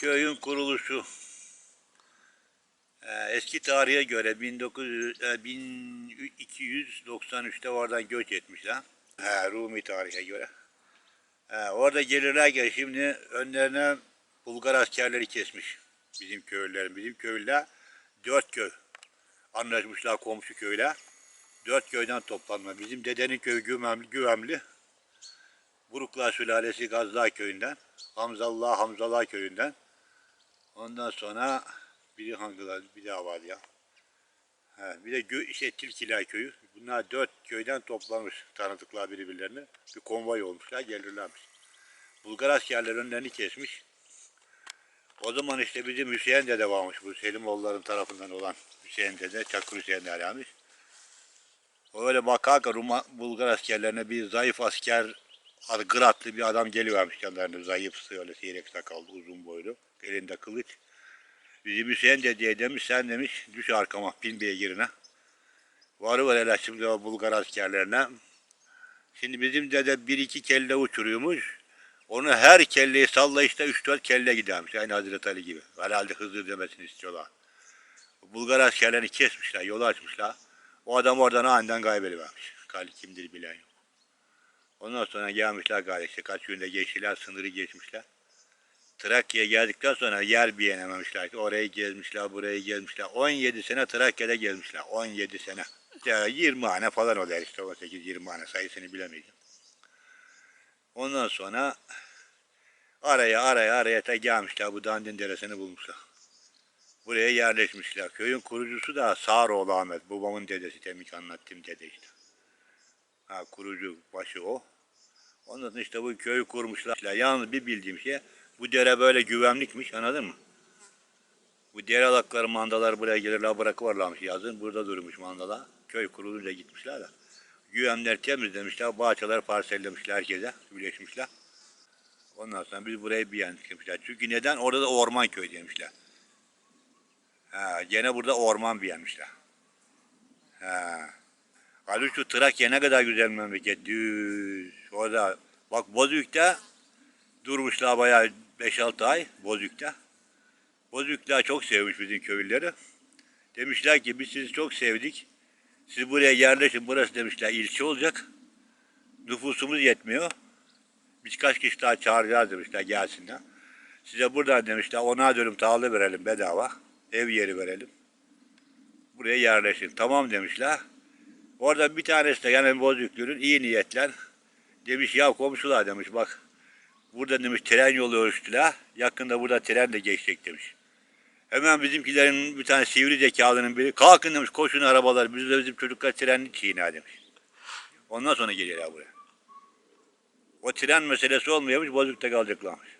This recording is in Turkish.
Köyün kuruluşu e, eski tarihe göre 1900, e, 1293'te oradan göç etmişler. He, Rumi tarihe göre. He, orada gelirlerken şimdi önlerine Bulgar askerleri kesmiş bizim köylülerin. Bizim köylüler dört köy anlaşmışlar komşu köyler. Dört köyden toplanma. Bizim dedenin köyü güvemli, güvemli. Buruklar sülalesi Gazdağ köyünden. Hamzallah Hamzallah köyünden. Ondan sonra biri hangiler bir daha var ya. Ha, bir de gö, işte Tilkiler köyü. Bunlar dört köyden toplanmış tanıdıklar birbirlerini. Bir konvoy olmuşlar gelirlermiş. Bulgar askerler önlerini kesmiş. O zaman işte bizim Hüseyin dede varmış bu Selimoğulların tarafından olan Hüseyin dede, Çakır Hüseyin derlermiş. O öyle bakarken Ruma, Bulgar askerlerine bir zayıf asker Gıratlı bir adam gelivermiş yanlarında zayıf öyle seyrek sakallı uzun boylu elinde kılıç. Bizim Hüseyin dedeye demiş sen demiş düş arkama bin beygirine. Varı var hele şimdi o Bulgar askerlerine. Şimdi bizim dede bir iki kelle uçuruyormuş. Onu her kelleyi sallayışta üç dört kelle gidermiş. Aynı Hazreti Ali gibi. Herhalde Hızır demesini istiyorlar. Bulgar askerlerini kesmişler, yolu açmışlar. O adam oradan aniden kaybedivermiş. Kali kimdir bilen yok. Ondan sonra gelmişler galiba işte kaç günde geçtiler, sınırı geçmişler. Trakya'ya geldikten sonra yer beğenememişler. Orayı gezmişler, burayı gezmişler. 17 sene Trakya'da gezmişler. 17 sene. Ya 20 hane falan oluyor işte 18-20 hane sayısını bilemeyeceğim. Ondan sonra araya araya araya ta gelmişler. Bu Dandin Deresi'ni bulmuşlar. Buraya yerleşmişler. Köyün kurucusu da Sağroğlu Ahmet. Babamın dedesi demek anlattığım dede işte. Ha, kurucu başı o. Ondan işte bu köyü kurmuşlar. Yalnız bir bildiğim şey bu dere böyle güvenlikmiş anladın mı? Bu dere alakları mandalar buraya gelirler bırakıvarlarmış yazın. Burada durmuş mandalar. Köy kurulunca gitmişler de. Güvenler temizlemişler. Bahçeler parsellemişler herkese. Birleşmişler. Ondan sonra biz buraya bir yan çıkmışlar. Çünkü neden? Orada da orman köy demişler. Ha, gene burada orman beğenmişler. Ha. Halbuki şu Trakya ne kadar güzel memleket. Düz. Orada bak Bozüyük'te durmuşlar bayağı 5-6 ay Bozüyük'te. Bozüyükler çok sevmiş bizim köylüleri. Demişler ki biz sizi çok sevdik. Siz buraya yerleşin. Burası demişler ilçe olacak. Nüfusumuz yetmiyor. Birkaç kişi daha çağıracağız demişler gelsinler. Size buradan demişler ona dönüm tarla verelim bedava. Ev yeri verelim. Buraya yerleşin. Tamam demişler. Orada bir tanesi de yani Bozüyüklü'nün iyi niyetler demiş ya komşular demiş bak burada demiş tren yolu ölçtüler. Yakında burada tren de geçecek demiş. Hemen bizimkilerin bir tane sivri zekalının biri kalkın demiş koşun arabalar biz de bizim çocuklar trenli çiğne demiş. Ondan sonra geliyorlar buraya. O tren meselesi olmuyormuş Bozüyük'te kalacaklarmış.